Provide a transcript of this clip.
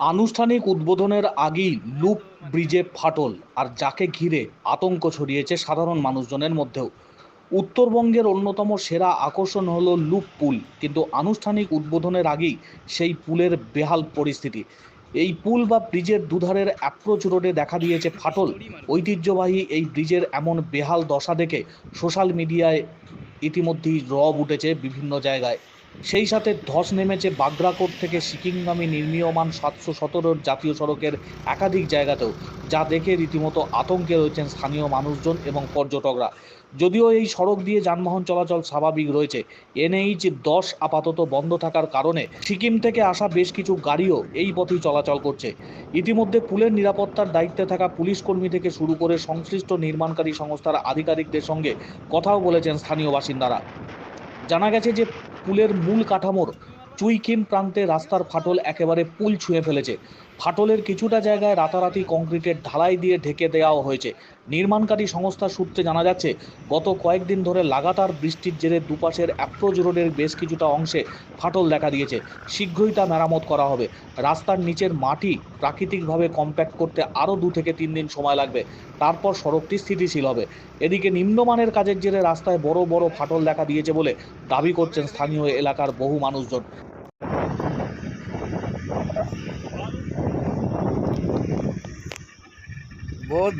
আনুষ্ঠানিক উদ্বোধনের আগেই লুপ ব্রিজে ফাটল আর যাকে ঘিরে আতঙ্ক ছড়িয়েছে সাধারণ মানুষজনের মধ্যেও। উত্তরবঙ্গের অন্যতম সেরা আকর্ষণ হলো লুপ পুল, কিন্তু আনুষ্ঠানিক উদ্বোধনের আগেই সেই পুলের বেহাল পরিস্থিতি। এই পুল বা ব্রিজের দুধারের অ্যাপ্রোচ রোডে দেখা দিয়েছে ফাটল। ঐতিহ্যবাহী এই ব্রিজের এমন বেহাল দশা দেখে সোশ্যাল মিডিয়ায় ইতিমধ্যেই রব উঠেছে বিভিন্ন জায়গায়। সেই সাথে ধস নেমেছে বাগরাকোট থেকে সিকিমগামী নির্মীয়মান সাতশো সতেরোর জাতীয় সড়কের একাধিক জায়গাতেও, যা দেখে রীতিমতো আতঙ্কে রয়েছেন স্থানীয় মানুষজন এবং পর্যটকরা। যদিও এই সড়ক দিয়ে যানবাহন চলাচল স্বাভাবিক রয়েছে, এনএইচ দশ আপাতত বন্ধ থাকার কারণে সিকিম থেকে আসা বেশ কিছু গাড়িও এই পথেই চলাচল করছে। ইতিমধ্যে পুলের নিরাপত্তার দায়িত্বে থাকা পুলিশ কর্মী থেকে শুরু করে সংশ্লিষ্ট নির্মাণকারী সংস্থার আধিকারিকদের সঙ্গে কথাও বলেছেন স্থানীয় বাসিন্দারা। জানা গেছে যে পুলের মূল কাঠামোর চুইকিম প্রান্তে রাস্তার ফাটল একেবারে পুল ছুঁয়ে ফেলেছে। ফাটলের কিছুটা জায়গায় রাতারাতি কংক্রিটের ঢালাই দিয়ে ঢেকে দেওয়াও হয়েছে। নির্মাণকারী সংস্থা সূত্রে জানা যাচ্ছে, গত কয়েকদিন ধরে লাগাতার বৃষ্টির জেরে দুপাশের অ্যাপ্রোচ রোডের বেশ কিছুটা অংশে ফাটল দেখা দিয়েছে। শীঘ্রই তা মেরামত করা হবে। রাস্তার নিচের মাটি প্রাকৃতিকভাবে কম্প্যাক্ট করতে আরও দু থেকে তিন দিন সময় লাগবে। তারপর সড়কটি স্থিতিশীল হবে। এদিকে নিম্নমানের কাজের জেরে রাস্তায় বড় বড় ফাটল দেখা দিয়েছে বলে দাবি করছেন স্থানীয় এলাকার বহু মানুষজন। ਬਹੁਤ